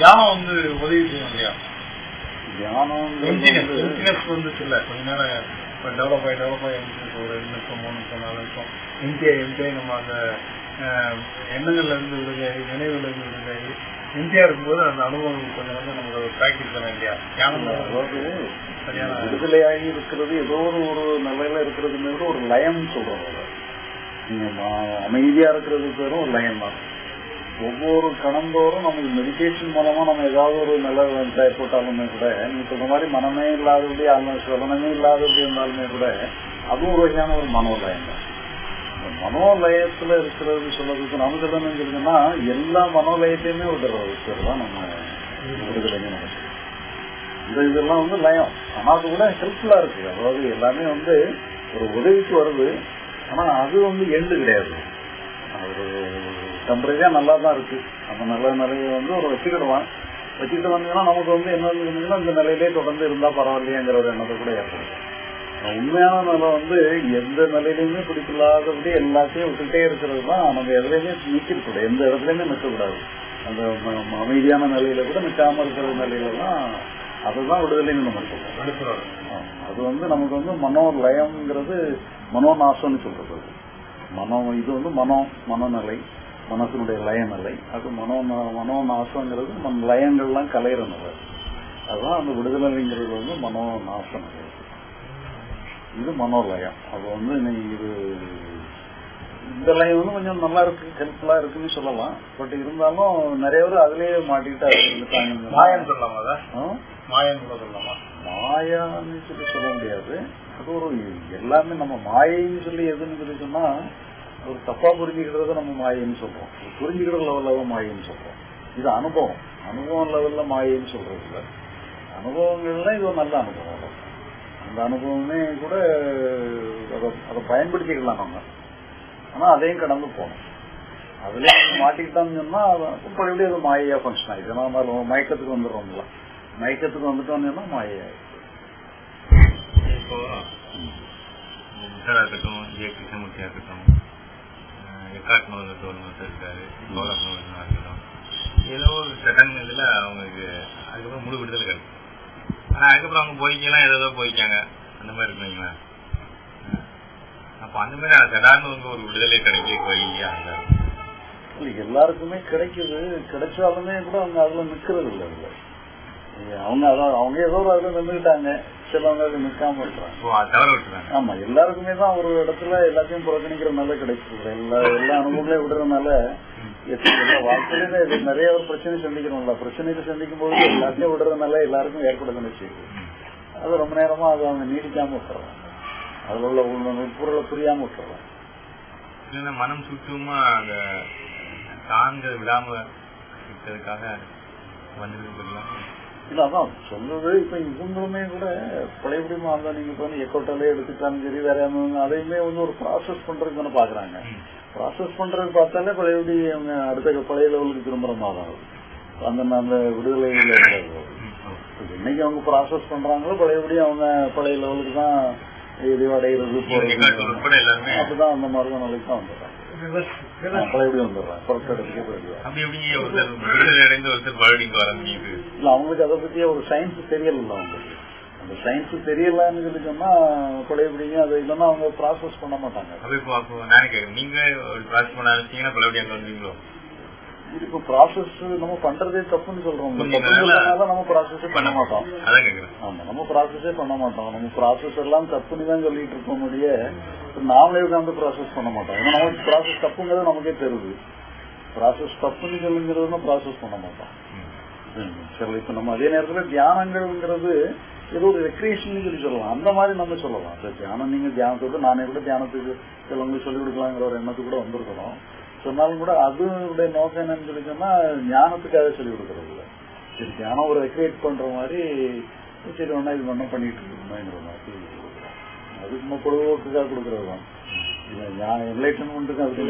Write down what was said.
தியானம் வந்து உதவி செய்யும் இல்லையா தியானம் வந்துச்சு இல்ல கொஞ்ச நேரம் இப்போ டெவலப் ஆகி டெவலப் ஆகி ஒரு ரெண்டு நிமிஷம் மூணு நிமிஷம் நாலு நிமிஷம். எம்டிஐ எம்டிஐ நம்ம அந்த எண்ணங்கள்ல இருந்து விடுதலை நினைவுல இருந்து விடுதலை எம்டிஆர் இருக்கும்போது அந்த அனுபவம் கொஞ்சம் வந்து நமக்கு ப்ராக்டிஸ் பண்ண இல்லையா தியானம் சரியான விடுதலையாகி இருக்கிறது ஏதோ ஒரு ஒரு நிலையில இருக்கிறதுமே கூட ஒரு லயம் சொல்றோம். நீங்க அமைதியா இருக்கிறது பேரும் ஒரு லயம் தான். ஒவ்வொரு கணந்தோறும் நமக்கு மெடிடேஷன் மூலமா நம்ம ஏதாவது ஒரு நிலை வந்து கூட நீங்க சொல்ற மாதிரி மனமே இல்லாதபடி அல்ல சுவனமே இல்லாதபடி இருந்தாலுமே கூட அதுவும் ஒரு வகையான ஒரு மனோலயம். தான் மனோலயத்துல இருக்கிறது சொல்றதுக்கு நமக்கு என்ன சொல்லுங்கன்னா எல்லா மனோலயத்தையுமே ஒரு தான் நம்ம விடுதலைங்க நமக்கு இந்த இதெல்லாம் வந்து லயம். ஆனா அது கூட ஹெல்ப்ஃபுல்லா இருக்கு. அதாவது எல்லாமே வந்து ஒரு உதவிக்கு வருது. ஆனா அது வந்து எண்டு கிடையாது. ஒரு டெம்பரரியா நல்லா தான் இருக்கு. அந்த நல்ல நிலையை வந்து ஒரு வச்சுக்கிடுவான். வச்சுக்கிட்டு வந்தீங்கன்னா நமக்கு வந்து என்ன இந்த நிலையிலே தொடர்ந்து இருந்தா பரவாயில்லையேங்கிற ஒரு எண்ணத்தை கூட ஏற்படும் உண்மையான நிலை வந்து எந்த நிலையிலுமே பிடிக்கலாதபடி எல்லாத்தையும் விட்டுட்டே இருக்கிறது தான். நம்ம எதுலையுமே நிற்கக்கூடாது எந்த இடத்துலயுமே நிற்கக்கூடாது அந்த அமைதியான நிலையில கூட நிற்காம இருக்கிற நிலையில தான் அதுதான் விடுதலைன்னு நம்ம சொல்றோம். அது வந்து நமக்கு வந்து மனோலயம்ங்கிறது மனோநாசம்னு சொல்றது அது. மனோ இது வந்து மனோ மனநிலை. மனத்தினுடைய லயநிலை அது மனோ மனோநாசங்கிறது நம்ம லயங்கள்லாம் கலையிற நிலை அதுதான் அந்த விடுதலைங்கிறது வந்து மனோநாச நிலை இது மனோலயம் அது வந்து நீ இது இந்த லயம் வந்து கொஞ்சம் நல்லா இருக்கு ஹெல்ப்ஃபுல்லா இருக்குன்னு சொல்லலாம். பட் இருந்தாலும் நிறைய பேர் அதுலயே மாட்டிக்கிட்டு சொல்லலாமா அதை? ஆ? மாயன்னு கூட சொல்லலாமா? மாயான்னு சொல்லி சொல்ல முடியாது. அது ஒரு எல்லாமே நம்ம மாயைன்னு சொல்லி எதுன்னு சொல்லி சொன்னா ஒரு தப்பா புரிஞ்சுக்கிறத நம்ம மாயைன்னு சொல்றோம். புரிஞ்சுக்கிற லெவல்ல தான் மாயைன்னு சொல்றோம். இது அனுபவம். அனுபவம் லெவல்ல மாயைன்னு சொல்றது இல்ல. அனுபவங்கள்ல இது ஒரு நல்ல அனுபவம். அந்த அனுபவமே கூட அதை பயன்படுத்திக்கலாம் நம்ம. ஆனா அதையும் கடந்து போகணும். அதுலயே நம்ம மாட்டிக்கிட்டோம்னு சொன்னா அது பழையபடி அது மாயையா ஃபங்க்ஷன் ஆயிடுது ஏன்னா மயக்கத்துக்கு வந்துடுறோம்ல. மயக்கத்துக்கு வந்துட்டோம்னா மாயாயிடும் இப்போ முத்தரா இருக்கட்டும் கிருஷ்ணமூர்த்தியா இருக்கட்டும் எக்காட் நோதல் இருக்காரு. கௌரவ் நோதல் இருக்கட்டும் ஏதோ ஒரு சடன் அவங்களுக்கு அதுக்கப்புறம் முழு விடுதலை கிடைக்கும். ஆனா அதுக்கப்புறம் அவங்க போய்க்கலாம் ஏதோ ஏதோ போய்க்காங்க. அந்த மாதிரி இருக்குங்களா அப்ப அந்த மாதிரி சடார்னு வந்து ஒரு விடுதலை கிடைக்க வழி அந்த எல்லாருக்குமே கிடைக்குது. கிடைச்சாலுமே கூட அவங்க அதுல நிக்கிறது இல்ல. அதுல அவங்க அதான் அவங்க ஏதோ அதுல நின்றுட்டாங்க சிலவங்க இருக்கிறாங்க அது விட்டுறாங்க ஆமா எல்லாருக்குமே தான் ஒரு இடத்துல எல்லாத்தையும் புறக்கணிக்கிறனால கிடைக்குது. எல்லா எல்லா அனுபவங்களையும் விடுறதுனால இது நிறைய ஒரு பிரச்சனை சந்திக்கிறோம்ல. பிரச்சனைகளை சந்திக்கும் போது எல்லாத்தையும் விடுறதுனால எல்லாருக்கும் ஏற்படுதுன்னு செய்யுது அது ரொம்ப நேரமா அது அவங்க நீடிக்காம விட்டுறாங்க அதுல உள்ள உட்பொருளை புரியாம விட்டுறாங்க மனம் சுத்தமா அந்த தாங்க விடாம இருக்கிறதுக்காக வந்துருக்கலாம் இல்ல அதான் சொல்றது இப்ப இவங்களுமே கூட பழையபடிமா இருந்தா நீங்க இப்ப எக்கோட்டாலே எடுத்துக்கிட்டாலும் சரி வேற அதையுமே வந்து ஒரு ப்ராசஸ் பண்றதுக்கு தானே பாக்குறாங்க ப்ராசஸ் பண்றது பார்த்தாலே பழையபடி அவங்க அடுத்த பழைய லெவலுக்கு திரும்புற மாதிரி. அந்த அந்த விடுதலையில என்னைக்கு அவங்க ப்ராசஸ் பண்றாங்களோ பழையபடி அவங்க பழைய லெவலுக்கு தான் எக்காட் உட்பட எல்லாருமே. அப்படிதான் அந்த மாதிரி தான் நிலைக்கு தான் வந்துடுறாங்க அப்படி எப்படிங்க ஒருத்தர் விடுதலை அடைந்து ஒருத்தர் மறுபடியும் இங்க வர முடியுது இல்ல அவங்களுக்கு அதை பத்தியே ஒரு சயின்ஸ் தெரியல அவங்களுக்கு. அந்த சயின்ஸ் தெரியலன்னு சொல்லி சொன்னா பழையபடிங்க அது இல்லைன்னா அவங்க ப்ராசஸ் பண்ண மாட்டாங்க. நீங்க ப்ராசஸ் பண்ண ஆரம்பிச்சீங்கன்னா மறுபடியும் அங்க வந்துருவீங்களோ? இது இப்போ ப்ராசஸ் நம்ம பண்றதே தப்புன்னு சொல்றோம். நம்ம ப்ராசஸே பண்ண மாட்டோம். ஆமா நம்ம ப்ராசஸே பண்ண மாட்டோம். நம்ம ப்ராசஸ் எல்லாம் தப்புன்னு தான் சொல்லிட்டு இருக்கோம் முடிய நாமளே உட்காந்து ப்ராசஸ் பண்ண மாட்டோம். ஏன்னா நமக்கு ப்ராசஸ் தப்புங்கிறது நமக்கே தெரியுது. ப்ராசஸ் தப்புன்னு சொல்லுங்கிறது ப்ராசஸ் பண்ண மாட்டோம். சரி இப்ப நம்ம அதே நேரத்துல தியானங்கள்ங்கிறது ஏதோ ஒரு ரெக்ரியேஷன் சொல்லி சொல்லலாம். அந்த மாதிரி நம்ம சொல்லலாம். இந்த தியானம் நீங்க தியானத்தோட நானே கூட தியானத்துக்கு சிலவங்களுக்கு சொல்லிக் கொடுக்கலாங்கிற ஒரு எண்ணத்துக்கு கூட வந்திருக்கிறோம். சொன்னாலும் கூட அதனுடைய நோக்கம் என்னன்னு சொல்லி சொன்னா ஞானத்துக்காக சொல்லிக் கொடுக்கறது இல்லை. சரி தியானம் ஒரு ரெக்ரியேட் பண்ற மாதிரி சரி ஒன்னா இது ஒன்றும் பண்ணிட்டு இருக்கணுங்கிற மாதிரி கொடுக்குறோம். அது நம்ம பொழுதுபோக்குக்காக கொடுக்கறது தான். என்லைட்டன்மெண்ட்டுக்கு அதுக்கு